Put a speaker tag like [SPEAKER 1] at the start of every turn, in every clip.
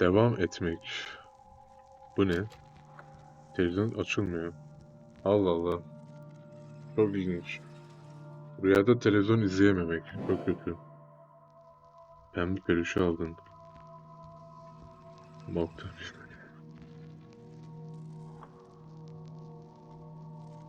[SPEAKER 1] Devam etmek. Bu ne? Televizyon açılmıyor. Allah Allah. Çok ilginç. Rüyada televizyon izleyememek. Çok kötü. Pembe peluşu aldın. Nokta.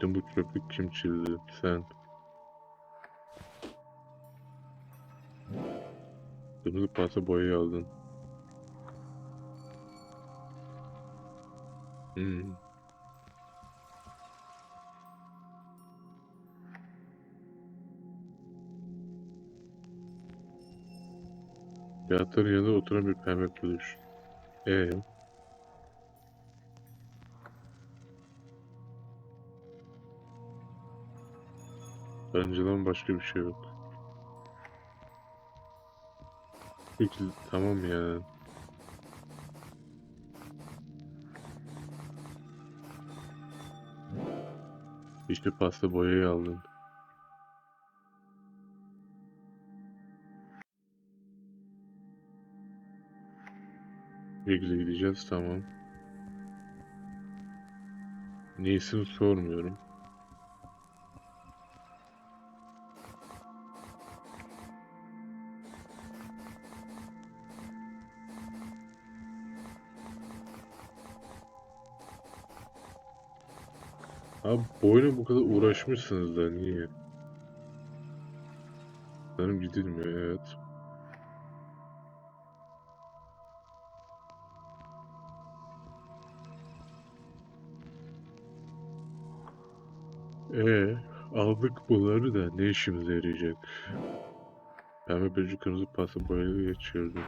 [SPEAKER 1] Tüm bu çöplük kim çizdi? Sen. Kırmızı pasta boyayı aldın. Hmm. Kağıtların yanında oturan bir pembe peluş. Ee, önceden başka bir şey yok. Peki tamam ya. İşte pasta boyayı aldın. Birlikte gideceğiz tamam. Neyisini sormuyorum. Abi bu bu kadar uğraşmışsınız da niye? Sanırım gidilmiyor evet. Ee, aldık bunları da ne işimize yarayacak? Pembe böcü kırmızı pasta boyalı geçiyordu.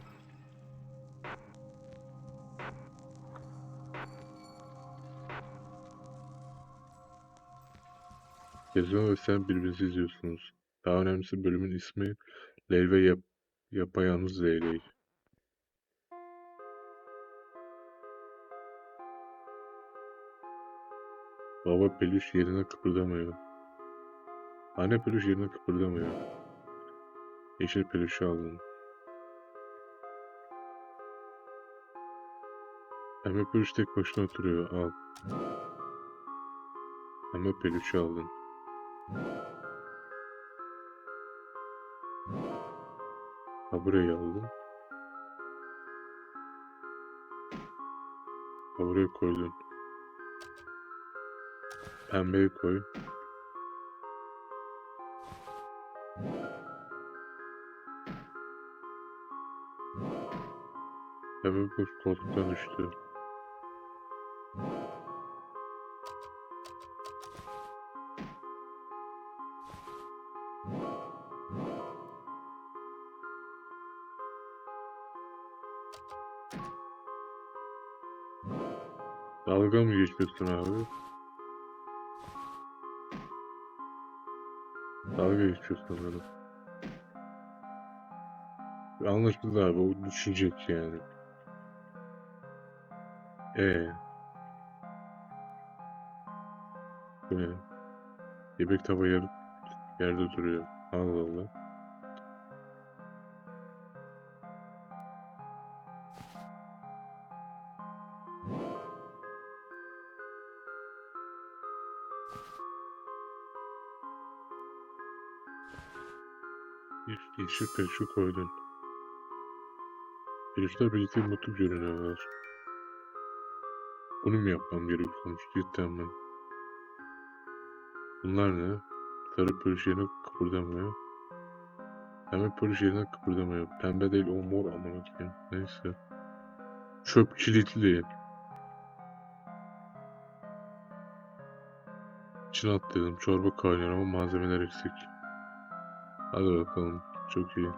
[SPEAKER 1] Gezon ve sen birbirinizi izliyorsunuz. Daha önemlisi bölümün ismi Leyl ve Yap Yapayalnız Leyley. Baba peluş yerine kıpırdamıyor. Anne peluş yerine kıpırdamıyor. Yeşil peluşu aldım. Pembe peluş tek başına oturuyor. Al. Pembe peluşu aldın. Ha burayı aldın. Ha buraya koydun. Pembeyi koy. Pembe bu koltuktan düştü. Dalga mı geçiyorsun abi? Dalga geçiyorsun sanırım. Anlaşıldı abi o düşecek yani. Ee. Bu ne? Yemek tava yer, yerde duruyor. Allah Allah. Yeşil peşu koydun. Herifler birlikte mutlu görünüyorlar. Bunu mu yapmam gerekiyormuş cidden mi? Bunlar ne? Sarı pörüş yerine kıpırdamıyor. Pembe pörüş yerine kıpırdamıyor. Pembe değil o mor amına koyayım. Neyse. Çöp kilitli. İçine atlayalım. Çorba kaynıyor ama malzemeler eksik. Hadi bakalım. Çok iyi.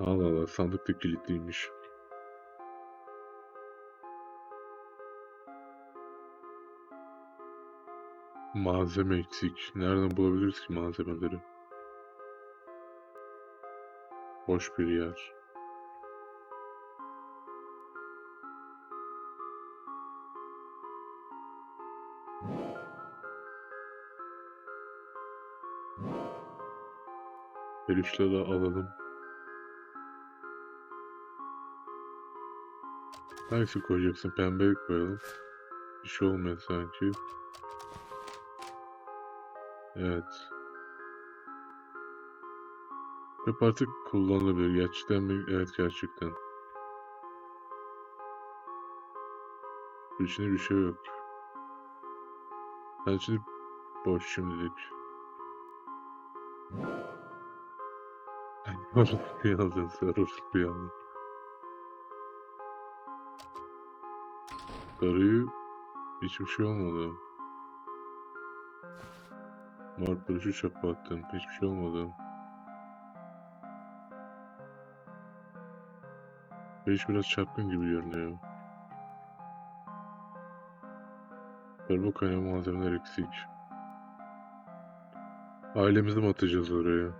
[SPEAKER 1] Allah Allah sandık da kilitliymiş. Malzeme eksik. Nereden bulabiliriz ki malzemeleri? Boş bir yer. Peluşları alalım. Hangisi koyacaksın? Pembeyi koyalım. Bir şey olmuyor sanki. Evet. Hep artık kullanılabilir. Gerçekten mi? Evet gerçekten. İçinde bir şey yok. Ben şimdi boş şimdilik. Orospu sen orospu. Karıyı hiçbir şey olmadı. Mor pırışı çöpe attım. Hiçbir şey olmadı. Beş biraz çapkın gibi görünüyor. Turbo kaynama malzemeler eksik. Ailemizi mi atacağız oraya?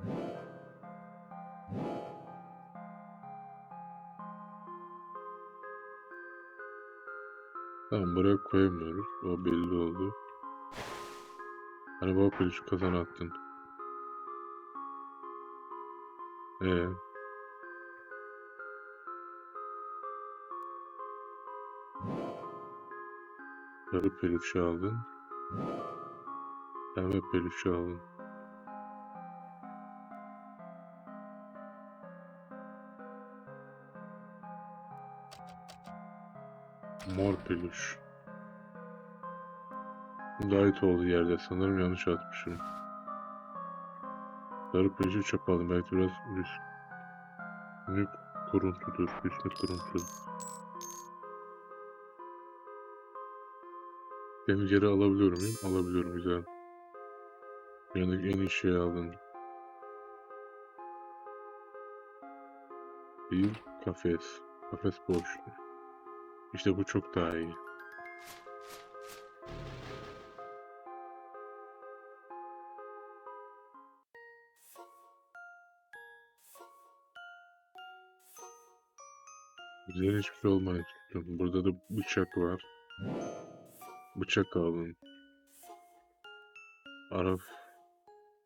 [SPEAKER 1] Tamam buraya koyamıyoruz. O belli oldu. Hani baba şu kazan attın. Ee. Sarı peluşu aldın. Pembe peluşu aldın. Mor peluş. Gayet oldu yerde. Sanırım yanlış atmışım. Sarı peluşu çöpe aldım. Belki biraz üst. Büyük kuruntudur. Üstü kuruntu. Seni geri alabiliyor muyum? Alabiliyorum güzel. Yanındaki en iyi şeyi aldın. Bir kafes. Kafes boş. İşte bu çok daha iyi. Güzel hiçbir şey tuttum. Burada da bıçak var. Bıçak alın. Araf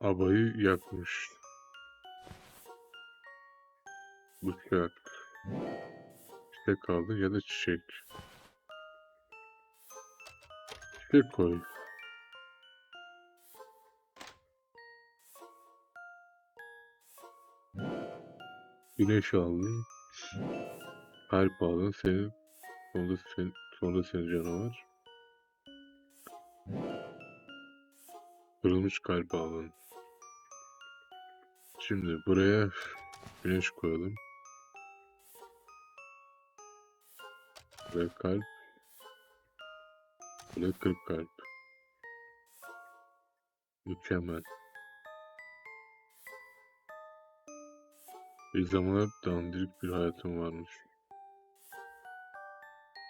[SPEAKER 1] abayı yakmış. Çiçek aldın ya da çiçek. Çiçek koy. Güneş aldın. Kalp aldın. Senin sonra senin, sonra senin canavar. Kırılmış kalp aldın. Şimdi buraya güneş koyalım. Buraya kalp. Buraya kırık kalp. Mükemmel. Bir zamanlar dandirik bir hayatım varmış.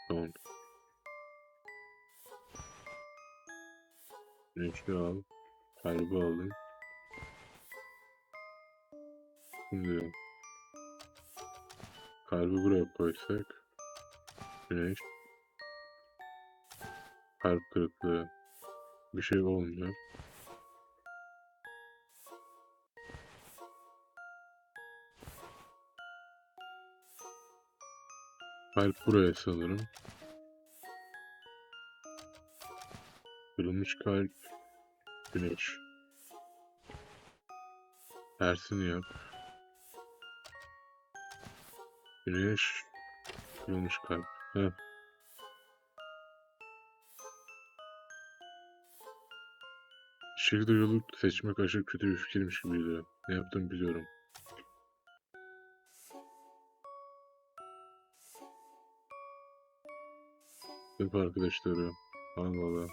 [SPEAKER 1] Tamam. Güneşi al. Kalbi aldım. Şimdi kalbi buraya koysak güneş kalp kırıklığı bir şey olmuyor. Kalp buraya sanırım. Kırılmış kalp güneş. Tersini yap. Güneş kırılmış kalp. Heh. Şehirde yolu seçmek aşırı kötü bir fikirmiş gibiydi. Ne yaptım biliyorum. Sınıf arkadaşları. Allah Allah.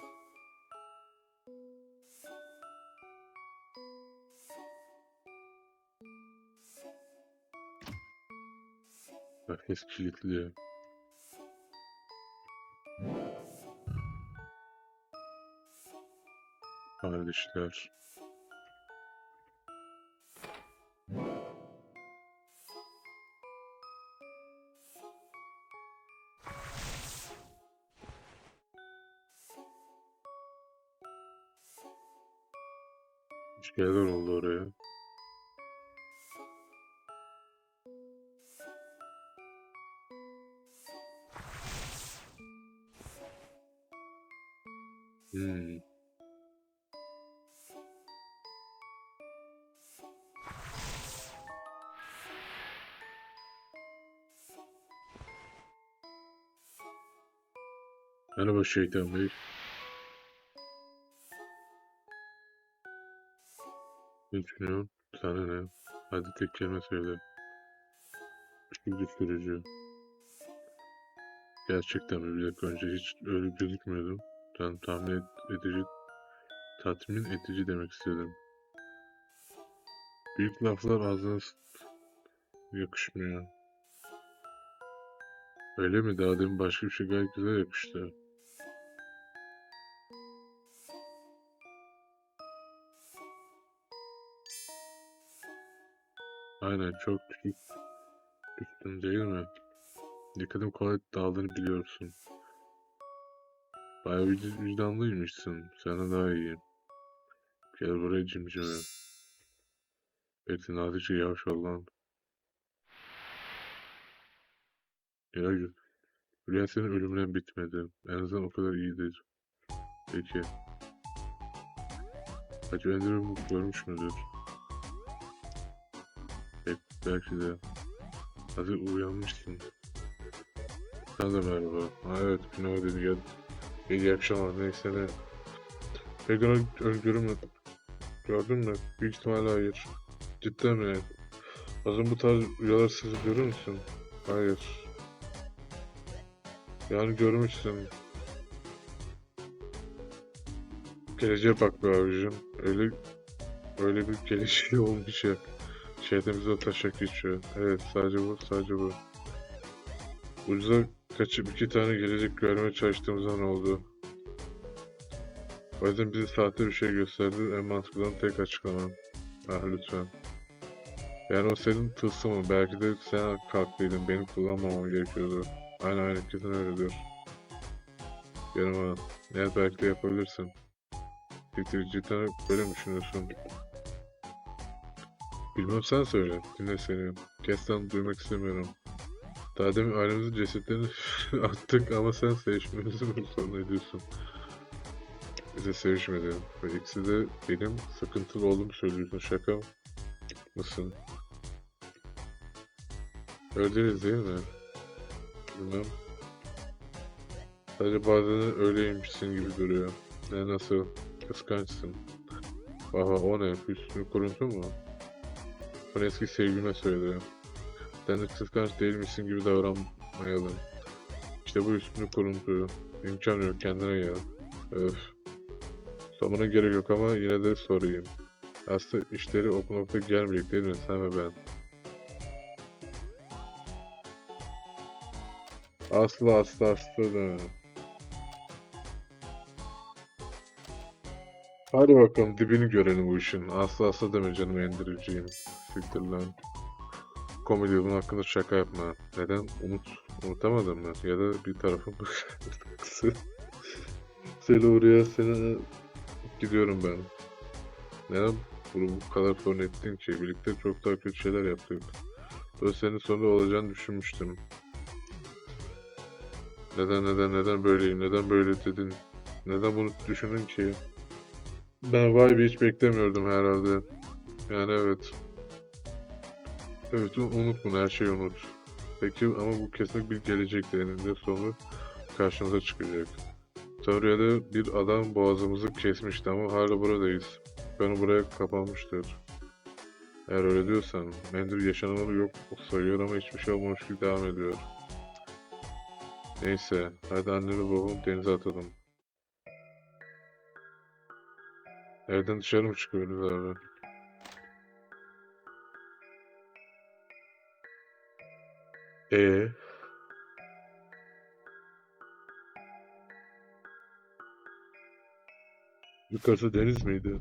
[SPEAKER 1] Herkes kilitli. Kardeşler. Merhaba şeytan bey. Ne düşünüyorsun? Sana ne? Hadi tek kelime söyle. Şimdi sürücü. Gerçekten mi? Bir dakika önce hiç öyle gözükmüyordum. Sen tahmin edici, tatmin edici demek istedim. Büyük laflar ağzına yakışmıyor. Öyle mi? Daha demin başka bir şey gayet güzel yakıştı. Aynen çok küçük üstün değil mi? Dikkatim kolay dağıldığını biliyorsun. Bayağı vicd- vicdanlıymışsın. Sana daha iyi. Gel buraya cimcime. Bekle nazikçe yavaş ol lan. Ya Hülya senin ölümünden bitmedi. En azından o kadar iyidir. Peki. Hacı Ender'i görmüş müdür? Belki de. Hadi uyanmışsın. Sen de merhaba. Ha, evet Pino dedi gel. İyi akşamlar neyse ne. Peki öngörü mü? Gördün mü? Büyük ihtimalle hayır. Cidden mi? Bazen bu tarz rüyalar sizi görür müsün? Hayır. Yani görmüşsün. Geleceğe bak be abicim. Öyle öyle bir geleceği olmuş. Şeytanımıza taşak geçiyor. Evet sadece bu sadece bu. Ucuza kaçıp iki tane gelecek görmeye çalıştığımızda ne oldu? O yüzden bize sahte bir şey gösterdi. En mantıklı olan tek açıklamam. Ah lütfen. Yani o senin tılsımın. Belki de sen kalklıydın. Benim kullanmamam gerekiyordu. Aynen aynen kesin öyle diyor. Yanıma. Evet belki de yapabilirsin. Fikri cidden böyle mi düşünüyorsun? Bilmem sen söyle. Dinle seni. Kesten duymak istemiyorum. Daha demin ailemizin cesetlerini attık ama sen sevişmemizi mi sorun ediyorsun? Bize sevişmedi. Ve ikisi de benim sıkıntılı olduğumu söylüyorsun. Şaka mısın? Öyle değiliz değil mi? Bilmem. Sadece bazen öyleymişsin gibi duruyor. Ne nasıl? Kıskançsın. Vah o ne? Üstünü kuruntu mu? Bunu eski sevgilime söyledi. Sen de kıskanç değilmişsin gibi davranmayalım. İşte bu üstünü kuruntu. İmkan yok kendine gel. Öf. Sormana gerek yok ama yine de sorayım. Aslında işleri o nokta gelmeyecek değil mi sen ve ben? Aslı aslı aslı da. Hadi bakalım dibini görelim bu işin. Aslı aslı deme canım endireceğim. Siktir lan. Komedi bunun hakkında şaka yapma. Neden? Unut. Unutamadın mı? Ya da bir tarafım Seni oraya seni gidiyorum ben. Neden bunu bu kadar sorun ettin ki? Birlikte çok daha kötü şeyler yaptık. Böyle senin sonunda olacağını düşünmüştüm. Neden neden neden böyleyim? Neden böyle dedin? Neden bunu düşündün ki? Ben vay be hiç beklemiyordum herhalde. Yani evet. Evet un- unut bunu her şeyi unut. Peki ama bu kesinlikle bir gelecekte eninde sonu karşımıza çıkacak. Teoride bir adam boğazımızı kesmişti ama hala buradayız. Ben buraya kapanmıştır. Eğer öyle diyorsan, Mendil yaşananları yok sayıyor ama hiçbir şey olmamış gibi devam ediyor. Neyse, hadi annemi babamı denize atalım. Evden dışarı mı çıkıyoruz abi? Ee, yukarısı deniz miydi?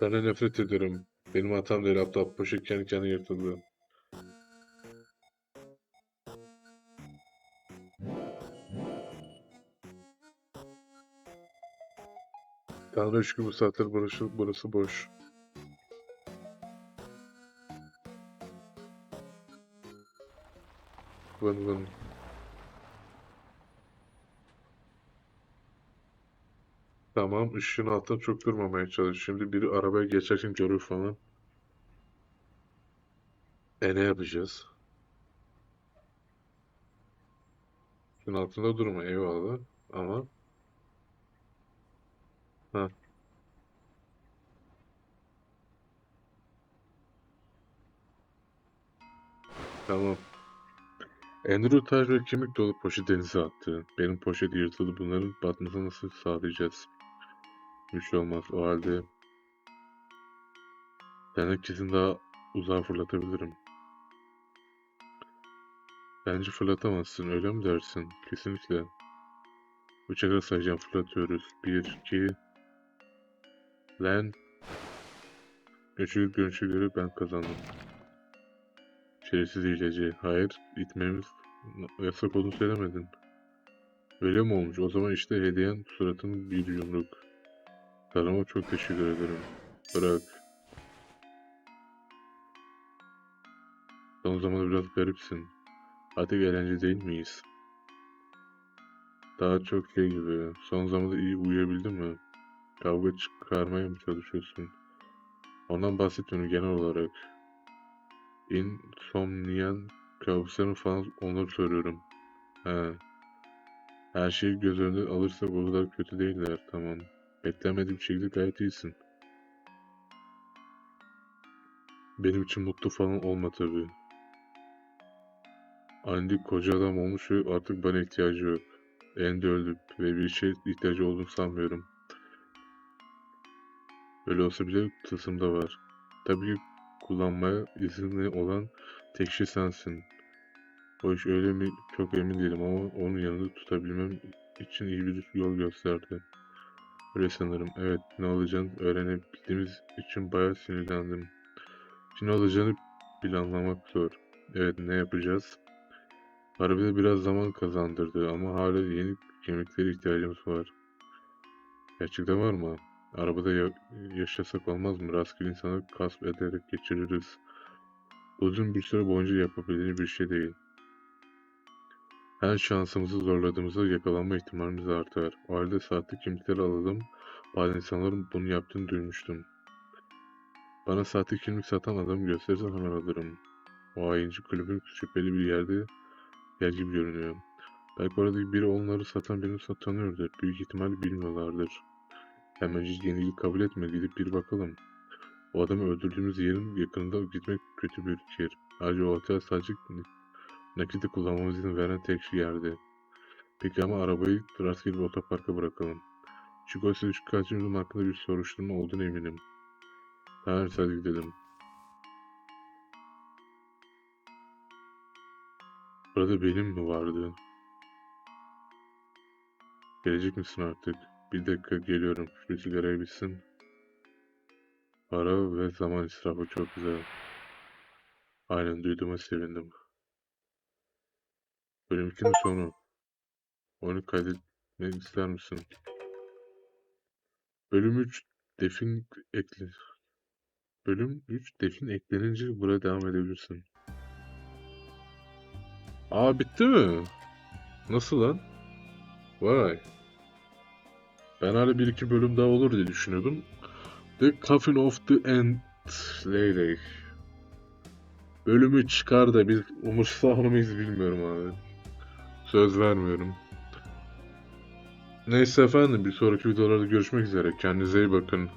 [SPEAKER 1] Sana nefret ederim. Benim hatam değil aptal. Poşet kendi kendine yırtıldı. Tanrı şükür bu saatler burası, burası boş. Vın vın. Tamam, ışığın altında çok durmamaya çalış. Şimdi biri arabaya geçerken görür falan. E ne yapacağız? Işığın altında durma eyvallah. Ama ha tamam. Andrew taş ve kemik dolu poşet denize attı. Benim poşet yırtıldı. Bunların batmasını nasıl sağlayacağız? Bir olmaz. O halde ben ikisini daha uzağa fırlatabilirim. Bence fırlatamazsın. Öyle mi dersin? Kesinlikle. Bıçakla sayacağım. Fırlatıyoruz. Bir, iki. Lan. Görüşü görüşü göre ben kazandım. Şerefsiz hileci. Hayır, itmemiz yasak olduğunu söylemedin. Öyle mi olmuş? O zaman işte hediyen suratın bir yumruk. Sana çok teşekkür ederim. Bırak. Son zamanlarda biraz garipsin. Artık eğlence değil miyiz? Daha çok şey gibi. Son zamanda iyi uyuyabildin mi? Kavga çıkarmaya mı çalışıyorsun? Ondan bahsetmiyorum genel olarak. Insomnian kabuslarını falan onları soruyorum. He. Her şeyi göz önünde alırsak o kadar kötü değiller. Tamam. Beklenmediğim şekilde gayet iyisin. Benim için mutlu falan olma tabii. Andy koca adam olmuş ve artık bana ihtiyacı yok. Andy öldü ve bir şey ihtiyacı olduğunu sanmıyorum. Öyle olsa bile tılsımda var. Tabii ki kullanmaya izinli olan tek kişi sensin. O iş öyle mi çok emin değilim ama onun yanında tutabilmem için iyi bir yol gösterdi. Öyle sanırım. Evet, ne olacağını öğrenebildiğimiz için bayağı sinirlendim. Şimdi ne olacağını planlamak zor. Evet, ne yapacağız? Harbide biraz zaman kazandırdı ama hala yeni kemiklere ihtiyacımız var. Gerçekten var mı? Arabada ya- yaşasak olmaz mı? Rastgele insanı gasp ederek geçiririz. Uzun bir süre boyunca yapabildiği bir şey değil. Her şansımızı zorladığımızda yakalanma ihtimalimiz artar. O halde sahte kimlikleri alalım. Bazı insanların bunu yaptığını duymuştum. Bana sahte kimlik satan adamı gösterirsen hemen alırım. O hainci kulübün şüpheli bir yerde yer gibi görünüyor. Belki oradaki biri onları satan birini tanıyordur. Büyük ihtimalle bilmiyorlardır. Hemencik yenilgi kabul etme. Gidip bir bakalım. O adamı öldürdüğümüz yerin yakınında gitmek kötü bir fikir. Ayrıca o otel sadece nakiti kullanmamız izin veren tek şey yerdi. Peki ama arabayı rastgele bir otoparka bırakalım. Çünkü oysa üç kaçıncının hakkında bir soruşturma olduğunu eminim. Tamam hadi gidelim. Burada benim mi vardı? Gelecek misin artık? Bir dakika geliyorum. Şu sigarayı bitsin. Para ve zaman israfı çok güzel. Aynen duyduğuma sevindim. Bölüm 2'nin sonu. Onu kaydetmek ister misin? Bölüm 3 defin ekle. Bölüm 3 defin eklenince buraya devam edebilirsin. Aa bitti mi? Nasıl lan? Vay. Ben hala bir iki bölüm daha olur diye düşünüyordum. The Coffin of the End Lady. Bölümü çıkar da biz umursar mıyız bilmiyorum abi. Söz vermiyorum. Neyse efendim bir sonraki videolarda görüşmek üzere. Kendinize iyi bakın.